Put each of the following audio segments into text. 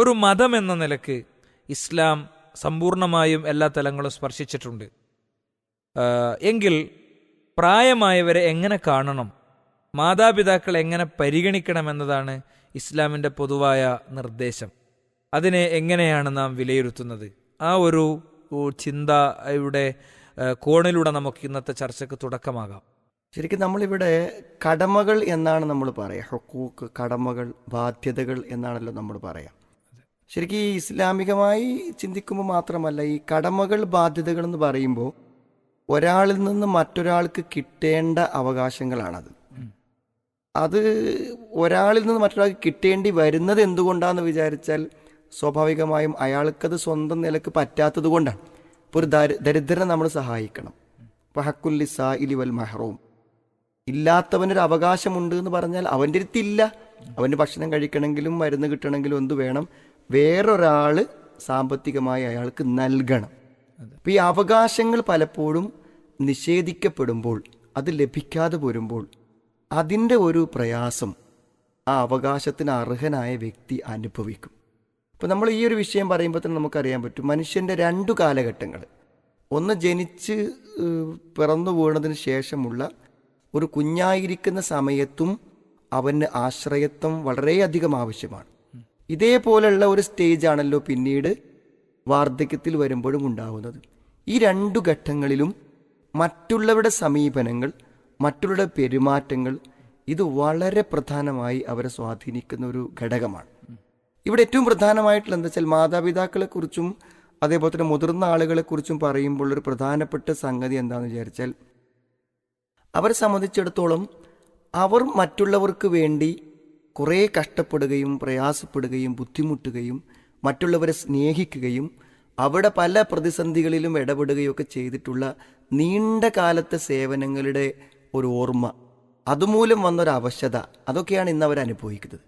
ഒരു മതം എന്ന നിലയ്ക്ക് ഇസ്ലാം സമ്പൂർണമായും എല്ലാ തലങ്ങളും സ്പർശിച്ചിട്ടുണ്ട്. എങ്കിൽ പ്രായമായവരെ എങ്ങനെ കാണണം? മാതാപിതാക്കൾ എങ്ങനെ പരിഗണിക്കണം എന്നതാണ് ഇസ്ലാമിന്റെ പൊതുവായ നിർദ്ദേശം. അതിനെ എങ്ങനെയാണ് നാം വിലയിരുത്തുന്നത്? ആ ഒരു ചിന്തയുടെ കോണിലൂടെ നമുക്ക് ഇന്നത്തെ ചർച്ചയ്ക്ക് തുടക്കമാകാം. ശരിക്കും നമ്മളിവിടെ കടമകൾ എന്നാണ് നമ്മൾ പറയുക ഹൊക്കൂക്ക് കടമകൾ ബാധ്യതകൾ എന്നാണല്ലോ നമ്മൾ പറയാം. ശരിക്കും ഈ ഇസ്ലാമികമായി ചിന്തിക്കുമ്പോൾ മാത്രമല്ല ഈ കടമകൾ ബാധ്യതകൾ എന്ന് പറയുമ്പോൾ ഒരാളിൽ നിന്ന് മറ്റൊരാൾക്ക് കിട്ടേണ്ട അവകാശങ്ങളാണത്. അത് ഒരാളിൽ നിന്ന് മറ്റൊരാൾക്ക് കിട്ടേണ്ടി വരുന്നത് എന്തുകൊണ്ടാണെന്ന് വിചാരിച്ചാൽ സ്വാഭാവികമായും അയാൾക്കത് സ്വന്തം നിലയ്ക്ക് പറ്റാത്തത് കൊണ്ടാണ്. ഇപ്പോൾ ഒരു ദരിദ്രനെ നമ്മൾ സഹായിക്കണം. ഇപ്പോൾ ഹക്കുല്ലിസാ ഇലി വൽ മഹറൂം. ഇല്ലാത്തവനൊരു അവകാശമുണ്ട് എന്ന് പറഞ്ഞാൽ അവന്റെ അടുത്തില്ല അവന് ഭക്ഷണം കഴിക്കണമെങ്കിലും മരുന്ന് കിട്ടണമെങ്കിലും എന്ത് വേണം? വേറൊരാൾ സാമ്പത്തികമായി അയാൾക്ക് നൽകണം. അപ്പം ഈ അവകാശങ്ങൾ പലപ്പോഴും നിഷേധിക്കപ്പെടുമ്പോൾ അത് ലഭിക്കാതെ വരുമ്പോൾ അതിന്റെ ഒരു പ്രയാസം ആ അവകാശത്തിന് അർഹനായ വ്യക്തി അനുഭവിക്കും. അപ്പം നമ്മൾ ഈ ഒരു വിഷയം പറയുമ്പോൾ തന്നെ നമുക്കറിയാൻ പറ്റും മനുഷ്യന്റെ രണ്ടു കാലഘട്ടങ്ങൾ. ഒന്ന് ജനിച്ച് പിറന്നു വീണതിന് ശേഷമുള്ള ഒരു കുഞ്ഞായിരിക്കുന്ന സമയത്തും അവന് ആശ്രയത്വം വളരെയധികം ആവശ്യമാണ്. ഇതേപോലുള്ള ഒരു സ്റ്റേജ് ആണല്ലോ പിന്നീട് വാർദ്ധക്യത്തിൽ വരുമ്പോഴും ഉണ്ടാവുന്നത്. ഈ രണ്ടു ഘട്ടങ്ങളിലും മറ്റുള്ളവരുടെ സമീപനങ്ങൾ മറ്റുള്ളവരുടെ പെരുമാറ്റങ്ങൾ ഇത് വളരെ പ്രധാനമായി അവരെ സ്വാധീനിക്കുന്ന ഒരു ഘടകമാണ്. ഇവിടെ ഏറ്റവും പ്രധാനമായിട്ടുള്ള എന്താ വെച്ചാൽ മാതാപിതാക്കളെക്കുറിച്ചും അതേപോലെ തന്നെ മുതിർന്ന ആളുകളെക്കുറിച്ചും പറയുമ്പോൾ ഒരു പ്രധാനപ്പെട്ട സംഗതി എന്താണെന്ന് വിചാരിച്ചാൽ അവരെ സംബന്ധിച്ചിടത്തോളം അവർ മറ്റുള്ളവർക്ക് വേണ്ടി കുറേ കഷ്ടപ്പെടുകയും പ്രയാസപ്പെടുകയും ബുദ്ധിമുട്ടുകയും മറ്റുള്ളവരെ സ്നേഹിക്കുകയും അവിടെ പല പ്രതിസന്ധികളിലും ഇടപെടുകയും ഒക്കെ ചെയ്തിട്ടുള്ള നീണ്ട കാലത്തെ സേവനങ്ങളുടെ ഒരു ഓർമ്മ അതുമൂലം വന്നൊരു അവശത. അതൊക്കെയാണ് ഇന്ന് അവർ അനുഭവിക്കുന്നത്.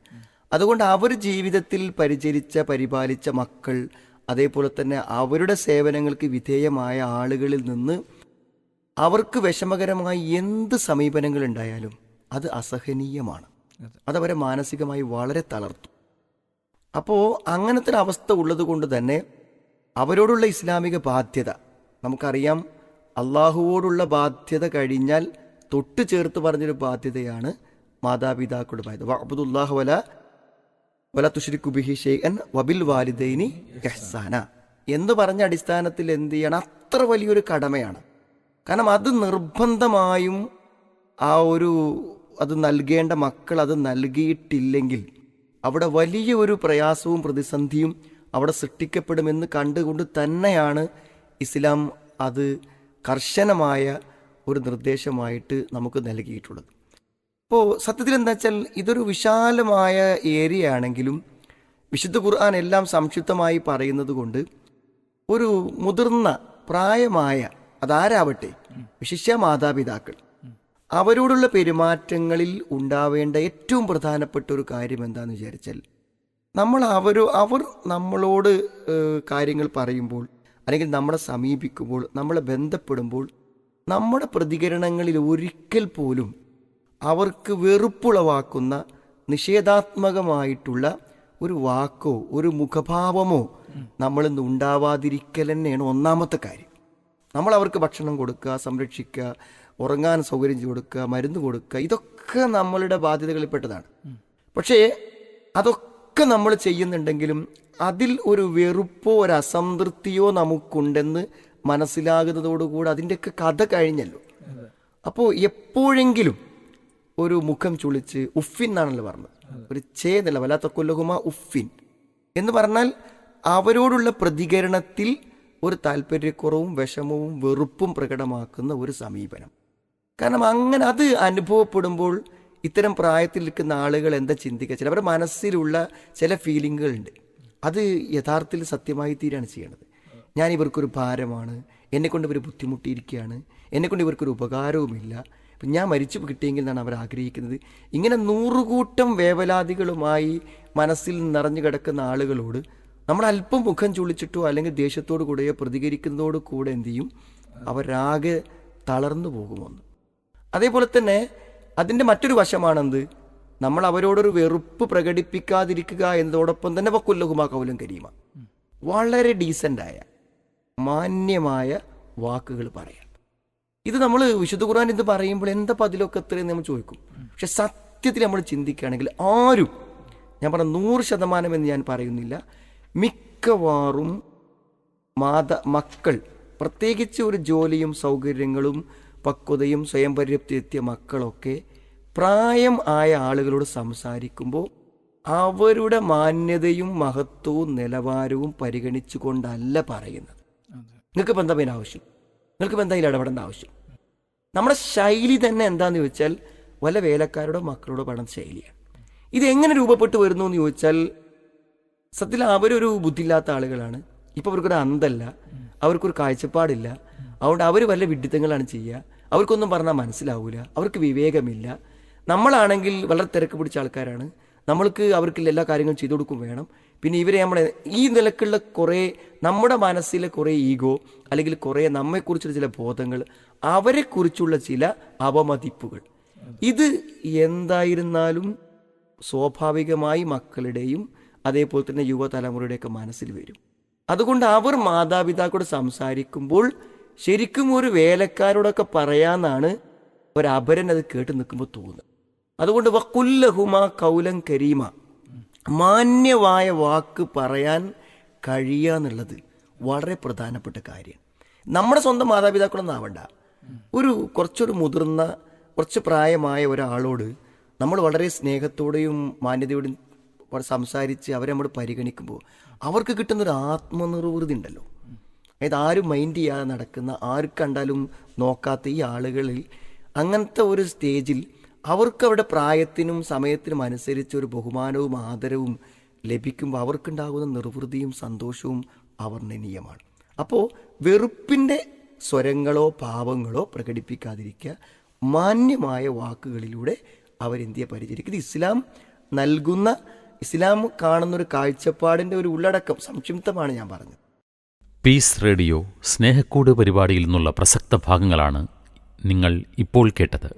അതുകൊണ്ട് അവർ ജീവിതത്തിൽ പരിചരിച്ച പരിപാലിച്ച മക്കൾ അതേപോലെ തന്നെ അവരുടെ സേവനങ്ങൾക്ക് വിധേയമായ ആളുകളിൽ നിന്ന് അവർക്ക് വിഷമകരമായ എന്ത് സമീപനങ്ങൾ ഉണ്ടായാലും അത് അസഹനീയമാണ്. അതവരെ മാനസികമായി വളരെ തളർത്തു. അപ്പോൾ അങ്ങനത്തെ ഒരു അവസ്ഥ ഉള്ളത് കൊണ്ട് തന്നെ അവരോടുള്ള ഇസ്ലാമിക ബാധ്യത നമുക്കറിയാം അള്ളാഹുവോടുള്ള ബാധ്യത കഴിഞ്ഞാൽ തൊട്ട് ചേർത്ത് പറഞ്ഞൊരു ബാധ്യതയാണ് മാതാപിതാക്കളുടെ ബാധ്യത അബ്ദുല്ലാഹു വല വല തുഷ്രിക്കു ബിഹി ഷെയ്ഖൻ വബിൽ വാലിദൈനി ഇഹ്സാന. എന്ന് പറഞ്ഞ അടിസ്ഥാനത്തിൽ എന്ത് ചെയ്യണം? അത്ര വലിയൊരു കടമയാണ്. കാരണം അത് നിർബന്ധമായും ആ ഒരു അത് നൽകേണ്ട മക്കൾ അത് നൽകിയിട്ടില്ലെങ്കിൽ അവിടെ വലിയ ഒരു പ്രയാസവും പ്രതിസന്ധിയും അവിടെ സൃഷ്ടിക്കപ്പെടുമെന്ന് കണ്ടുകൊണ്ട് തന്നെയാണ് ഇസ്ലാം അത് കർശനമായ ഒരു നിർദ്ദേശമായിട്ട് നമുക്ക് നൽകിയിട്ടുള്ളത്. അപ്പോൾ സത്യത്തിൽ എന്താ വെച്ചാൽ ഇതൊരു വിശാലമായ ഏരിയ ആണെങ്കിലും വിശുദ്ധ ഖുർആൻ എല്ലാം സംക്ഷിപ്തമായി പറയുന്നത് കൊണ്ട് ഒരു മുതിർന്ന പ്രായമായ അതാരാവട്ടെ വിശിഷ്യ മാതാപിതാക്കൾ അവരോടുള്ള പെരുമാറ്റങ്ങളിൽ ഉണ്ടാവേണ്ട ഏറ്റവും പ്രധാനപ്പെട്ട ഒരു കാര്യം എന്താണെന്ന് വിചാരിച്ചാൽ നമ്മൾ അവരോ അവർ നമ്മളോട് കാര്യങ്ങൾ പറയുമ്പോൾ അല്ലെങ്കിൽ നമ്മളെ സമീപിക്കുമ്പോൾ നമ്മളെ ബന്ധപ്പെടുമ്പോൾ നമ്മുടെ പ്രതികരണങ്ങളിൽ ഒരിക്കൽ പോലും അവർക്ക് വെറുപ്പുളവാക്കുന്ന നിഷേധാത്മകമായിട്ടുള്ള ഒരു വാക്കോ ഒരു മുഖഭാവമോ നമ്മളിന്ന് ഉണ്ടാവാതിരിക്കൽ തന്നെയാണ് ഒന്നാമത്തെ കാര്യം. നമ്മൾ അവർക്ക് ഭക്ഷണം കൊടുക്കുക സംരക്ഷിക്കുക ഉറങ്ങാൻ സൗകര്യം കൊടുക്കുക മരുന്ന് കൊടുക്കുക ഇതൊക്കെ നമ്മളുടെ ബാധ്യതകളിൽപ്പെട്ടതാണ്. പക്ഷേ അതൊക്കെ നമ്മൾ ചെയ്യുന്നുണ്ടെങ്കിലും അതിൽ ഒരു വെറുപ്പോ ഒരു അസംതൃപ്തിയോ നമുക്കുണ്ടെന്ന് മനസ്സിലാകുന്നതോടുകൂടി അതിന്റെയൊക്കെ കഥ കഴിഞ്ഞല്ലോ. അപ്പോൾ എപ്പോഴെങ്കിലും ഒരു മുഖം ചുളിച്ച് ഉഫിൻ എന്നാണല്ലോ പറഞ്ഞത്. ഒരു ചേതല്ല വല്ലാത്ത കൊല്ലകുമ ഉഫിൻ എന്ന് പറഞ്ഞാൽ അവരോടുള്ള പ്രതികരണത്തിൽ ഒരു താല്പര്യക്കുറവും വിഷമവും വെറുപ്പും പ്രകടമാക്കുന്ന ഒരു സമീപനം. കാരണം അങ്ങനെ അത് അനുഭവപ്പെടുമ്പോൾ ഇത്തരം പ്രായത്തിൽ നിൽക്കുന്ന ആളുകൾ എന്താ ചിന്തിക്കുക? ചില അവരുടെ മനസ്സിലുള്ള ചില ഫീലിങ്ങുകളുണ്ട് അത് യഥാർത്ഥത്തിൽ സത്യമായി തീരാണ് ചെയ്യേണ്ടത് ഞാൻ ഇവർക്കൊരു ഭാരമാണ്. എന്നെക്കൊണ്ട് ഇവർ ബുദ്ധിമുട്ടിയിരിക്കുകയാണ്. എന്നെക്കൊണ്ട് ഇവർക്കൊരു ഉപകാരവുമില്ല. ഞാൻ മരിച്ചു കിട്ടിയെങ്കിൽ എന്നാണ് അവർ ആഗ്രഹിക്കുന്നത്. ഇങ്ങനെ നൂറുകൂട്ടം വേവലാതികളുമായി മനസ്സിൽ നിറഞ്ഞു കിടക്കുന്ന ആളുകളോട് നമ്മൾ അല്പം മുഖം ചുളിച്ചിട്ടോ അല്ലെങ്കിൽ ദേഷ്യത്തോടു കൂടെയോ പ്രതികരിക്കുന്നതോട് കൂടെ എന്തു ചെയ്യും? അവരാകെ തളർന്നു പോകുമെന്ന് അതേപോലെ തന്നെ അതിന്റെ മറ്റൊരു വശമാണെന്ത്? നമ്മൾ അവരോടൊരു വെറുപ്പ് പ്രകടിപ്പിക്കാതിരിക്കുക എന്നതോടൊപ്പം തന്നെ വക്കുല്ലഹുമാ കൗലും കരീമ. വളരെ ഡീസന്റായ മാന്യമായ വാക്കുകൾ പറയാം ഇത് നമ്മൾ വിശുദ്ധ ഖുർആൻ ഇത് പറയുമ്പോൾ എന്താ അതിലൊക്കെ എത്രയും നമ്മൾ ചോദിക്കും. പക്ഷെ സത്യത്തിൽ നമ്മൾ ചിന്തിക്കുകയാണെങ്കിൽ ആരും ഞാൻ പറഞ്ഞ നൂറ് ശതമാനം എന്ന് ഞാൻ പറയുന്നില്ല മിക്കവാറും മാത മക്കൾ പ്രത്യേകിച്ച് ഒരു ജോലിയും സൗകര്യങ്ങളും പക്വതയും സ്വയം പര്യാപ്തി എത്തിയ മക്കളൊക്കെ പ്രായം ആയ ആളുകളോട് സംസാരിക്കുമ്പോൾ അവരുടെ മാന്യതയും മഹത്വവും നിലവാരവും പരിഗണിച്ചുകൊണ്ടല്ല പറയുന്നത്. നിങ്ങൾക്ക് ഇപ്പം എന്താ പിന്നെ ആവശ്യം? നിങ്ങൾക്ക് ഇപ്പം എന്താ ഇതിൽ ഇടപെടേണ്ട ആവശ്യം? നമ്മുടെ ശൈലി തന്നെ എന്താന്ന് ചോദിച്ചാൽ വല്ല വേലക്കാരോടോ മക്കളോടോ പഠന ശൈലിയാണ്. ഇത് എങ്ങനെ രൂപപ്പെട്ടു വരുന്നു എന്ന് ചോദിച്ചാൽ സത്യത്തിൽ അവരൊരു ബുദ്ധിയില്ലാത്ത ആളുകളാണ്. ഇപ്പൊ അവർക്കൊരു അന്തല്ല. അവർക്കൊരു കാഴ്ചപ്പാടില്ല. അതുകൊണ്ട് അവർ വല്ല വിഡിത്തങ്ങളാണ് ചെയ്യുക. അവർക്കൊന്നും പറഞ്ഞാൽ മനസ്സിലാവില്ല അവർക്ക് വിവേകമില്ല. നമ്മളാണെങ്കിൽ വളരെ തിരക്ക് പിടിച്ച ആൾക്കാരാണ്. നമ്മൾക്ക് അവർക്ക് എല്ലാ കാര്യങ്ങളും ചെയ്തു കൊടുക്കും വേണം. പിന്നെ ഇവരെ നമ്മളെ ഈ നിലക്കുള്ള കുറേ നമ്മുടെ മനസ്സിലെ കുറേ ഈഗോ അല്ലെങ്കിൽ കുറേ നമ്മെക്കുറിച്ചുള്ള ചില ബോധങ്ങൾ അവരെക്കുറിച്ചുള്ള ചില അപമതിപ്പുകൾ ഇത് എന്തായിരുന്നാലും സ്വാഭാവികമായി മക്കളുടെയും അതേപോലെ തന്നെ യുവതലമുറയുടെയൊക്കെ മനസ്സിൽ വരും. അതുകൊണ്ട് അവർ മാതാപിതാക്കളോട് സംസാരിക്കുമ്പോൾ ശരിക്കും ഒരു വേലക്കാരോടൊക്കെ പറയാന്നാണ് ഒരപരൻ അത് കേട്ട് നിൽക്കുമ്പോൾ തോന്നുന്നത്. അതുകൊണ്ട് വക്കുല്ലഹുമ കൗലം കരീമ മാന്യമായ വാക്ക് പറയാൻ കഴിയുക എന്നുള്ളത് വളരെ പ്രധാനപ്പെട്ട കാര്യം. നമ്മുടെ സ്വന്തം മാതാപിതാക്കളൊന്നും ആവണ്ട. ഒരു കുറച്ചൊരു മുതിർന്ന കുറച്ച് പ്രായമായ ഒരാളോട് നമ്മൾ വളരെ സ്നേഹത്തോടെയും മാന്യതയോടെയും വളരെ സംസാരിച്ച് അവരെ നമ്മൾ പരിഗണിക്കുമ്പോൾ അവർക്ക് കിട്ടുന്നൊരു ആത്മനിർവൃതി ഉണ്ടല്ലോ. അതായത് ആരും മൈൻഡ് ചെയ്യാതെ നടക്കുന്ന ആർക്ക് കണ്ടാലും നോക്കാത്ത ഈ ആളുകളിൽ അങ്ങനത്തെ ഒരു സ്റ്റേജിൽ അവർക്ക് അവരുടെ പ്രായത്തിനും സമയത്തിനും അനുസരിച്ച് ഒരു ബഹുമാനവും ആദരവും ലഭിക്കുമ്പോൾ അവർക്കുണ്ടാകുന്ന നിർവൃതിയും സന്തോഷവും അവർണനീയമാണ്. അപ്പോൾ വെറുപ്പിന്റെ സ്വരങ്ങളോ ഭാവങ്ങളോ പ്രകടിപ്പിക്കാതിരിക്കുക മാന്യമായ വാക്കുകളിലൂടെ അവരെന്തിയെ പരിചരിക്കും ഇത് ഇസ്ലാം നൽകുന്ന ഇസ്ലാം കാണുന്ന ഒരു കാഴ്ചപ്പാടിന്റെ ഒരു ഉള്ളടക്കം സംക്ഷിപ്തമാണ് ഞാൻ പറഞ്ഞത്. പീസ് റേഡിയോ സ്നേഹക്കൂട് പരിപാടിയിൽ നിന്നുള്ള പ്രസക്ത ഭാഗങ്ങളാണ് നിങ്ങൾ ഇപ്പോൾ കേട്ടത്.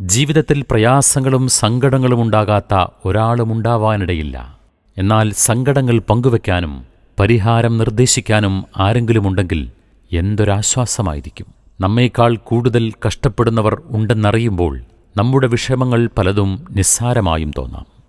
ജീവിതത്തിൽ പ്രയാസങ്ങളും സങ്കടങ്ങളും ഉണ്ടാകാത്ത ഒരാളുമുണ്ടാവാനിടയില്ല എന്നാൽ സങ്കടങ്ങൾ പങ്കുവെക്കാനും പരിഹാരം നിർദ്ദേശിക്കാനും ആരെങ്കിലും ആരെങ്കിലുമുണ്ടെങ്കിൽ എന്തൊരാശ്വാസമായിരിക്കും? നമ്മേക്കാൾ കൂടുതൽ കഷ്ടപ്പെടുന്നവർ ഉണ്ടെന്നറിയുമ്പോൾ നമ്മുടെ വിഷമങ്ങൾ പലതും നിസ്സാരമായും തോന്നാം.